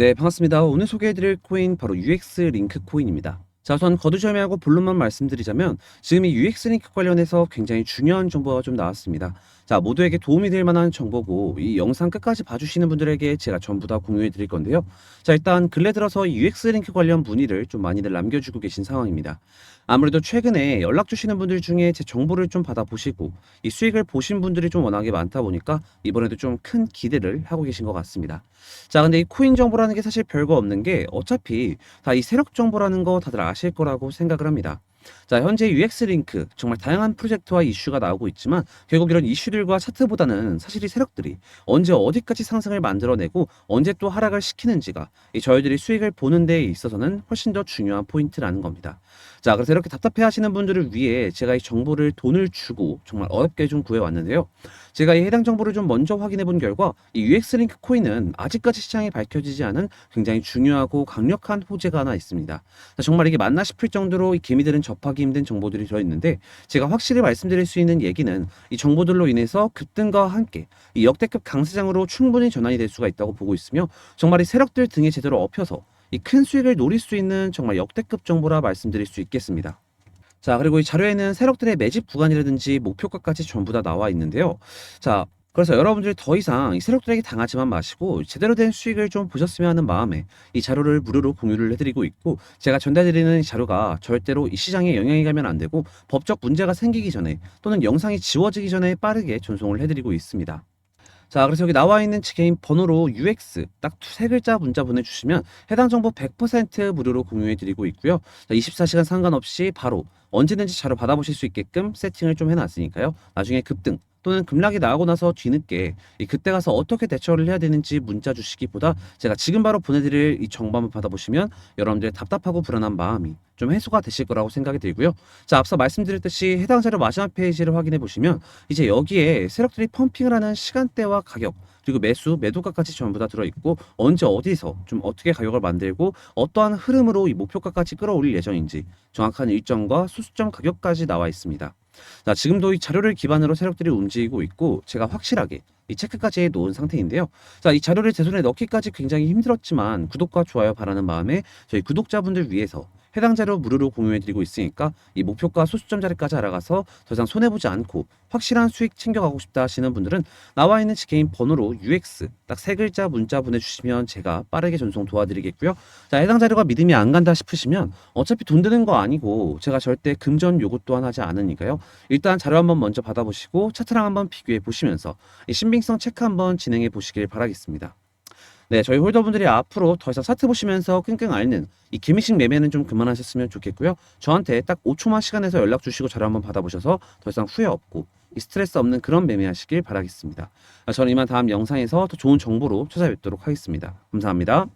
네, 반갑습니다. 오늘 소개해드릴 코인 바로 UX 링크 코인입니다. 자, 우선 거두절미하고 본론만 말씀드리자면 지금 이 UX 링크 관련해서 굉장히 중요한 정보가 좀 나왔습니다. 자, 모두에게 도움이 될 만한 정보고 이 영상 끝까지 봐주시는 분들에게 제가 전부 다 공유해 드릴 건데요. 자, 일단 근래 들어서 이 UX 링크 관련 문의를 좀 많이들 남겨주고 계신 상황입니다. 아무래도 최근에 연락 주시는 분들 중에 제 정보를 좀 받아보시고 이 수익을 보신 분들이 좀 워낙에 많다 보니까 이번에도 좀 큰 기대를 하고 계신 것 같습니다. 자, 근데 이 코인 정보라는 게 사실 별거 없는 게 어차피 다 이 세력 정보라는 거 다들 아실 거라고 생각을 합니다. 자, 현재 UX 링크 정말 다양한 프로젝트와 이슈가 나오고 있지만 결국 이런 이슈들과 차트보다는 사실 이 세력들이 언제 어디까지 상승을 만들어내고 언제 또 하락을 시키는지가 이 저희들이 수익을 보는 데 있어서는 훨씬 더 중요한 포인트라는 겁니다. 자, 그래서 이렇게 답답해 하시는 분들을 위해 제가 이 정보를 돈을 주고 정말 어렵게 좀 구해 왔는데요. 제가 이 해당 정보를 좀 먼저 확인해 본 결과 이 UX 링크 코인은 아직까지 시장에 밝혀지지 않은 굉장히 중요하고 강력한 호재가 하나 있습니다. 자, 정말 이게 맞나 싶을 정도로 이 개미들은 접하기 힘든 정보들이 들어있는데 제가 확실히 말씀드릴 수 있는 얘기는 이 정보들로 인해서 급등과 함께 이 역대급 강세장으로 충분히 전환이 될 수가 있다고 보고 있으며 정말 이 세력들 등에 제대로 엎혀서 이 큰 수익을 노릴 수 있는 정말 역대급 정보라 말씀드릴 수 있겠습니다. 자, 그리고 이 자료에는 세력들의 매집 구간이라든지 목표가까지 전부 다 나와 있는데요. 자, 그래서 여러분들이 더 이상 이 세력들에게 당하지만 마시고 제대로 된 수익을 좀 보셨으면 하는 마음에 이 자료를 무료로 공유를 해드리고 있고 제가 전달드리는 이 자료가 절대로 이 시장에 영향이 가면 안 되고 법적 문제가 생기기 전에 또는 영상이 지워지기 전에 빠르게 전송을 해드리고 있습니다. 자, 그래서 여기 나와 있는 제 개인 번호로 UX 딱 세 글자 문자 보내주시면 해당 정보 100% 무료로 공유해 드리고 있고요. 자, 24시간 상관없이 바로 언제든지 자료 받아보실 수 있게끔 세팅을 좀 해놨으니까요. 나중에 급등 또는 급락이 나오고 나서 뒤늦게 이 그때 가서 어떻게 대처를 해야 되는지 문자 주시기보다 제가 지금 바로 보내드릴 이 정보 한번 받아보시면 여러분들의 답답하고 불안한 마음이 좀 해소가 되실 거라고 생각이 들고요. 자, 앞서 말씀드렸듯이 해당 자료 마지막 페이지를 확인해 보시면 이제 여기에 세력들이 펌핑을 하는 시간대와 가격 그리고 매수, 매도가까지 전부 다 들어있고 언제 어디서 좀 어떻게 가격을 만들고 어떠한 흐름으로 이 목표가까지 끌어올릴 예정인지 정확한 일정과 수수점 가격까지 나와 있습니다. 자, 지금도 이 자료를 기반으로 세력들이 움직이고 있고 제가 확실하게 이 체크까지 해 놓은 상태인데요. 자, 이 자료를 제 손에 넣기까지 굉장히 힘들었지만 구독과 좋아요 바라는 마음에 저희 구독자분들 위해서 해당 자료 무료로 공유해드리고 있으니까 이 목표가 소수점 자리까지 알아가서 더 이상 손해보지 않고 확실한 수익 챙겨가고 싶다 하시는 분들은 나와 있는 제 개인 번호로 UX 딱 세 글자 문자 보내주시면 제가 빠르게 전송 도와드리겠고요. 자, 해당 자료가 믿음이 안 간다 싶으시면 어차피 돈 드는 거 아니고 제가 절대 금전 요구 또한 하지 않으니까요. 일단 자료 한번 먼저 받아보시고 차트랑 한번 비교해 보시면서 이 신빙 성 체크 한번 진행해 보시길 바라겠습니다. 네, 저희 홀더분들이 앞으로 더 이상 차트 보시면서 끙끙 앓는 이 개미식 매매는 좀 그만하셨으면 좋겠고요. 저한테 딱 5초만 시간 내서 연락 주시고 자료 한번 받아보셔서 더 이상 후회 없고 이 스트레스 없는 그런 매매하시길 바라겠습니다. 저는 이만 다음 영상에서 더 좋은 정보로 찾아뵙도록 하겠습니다. 감사합니다.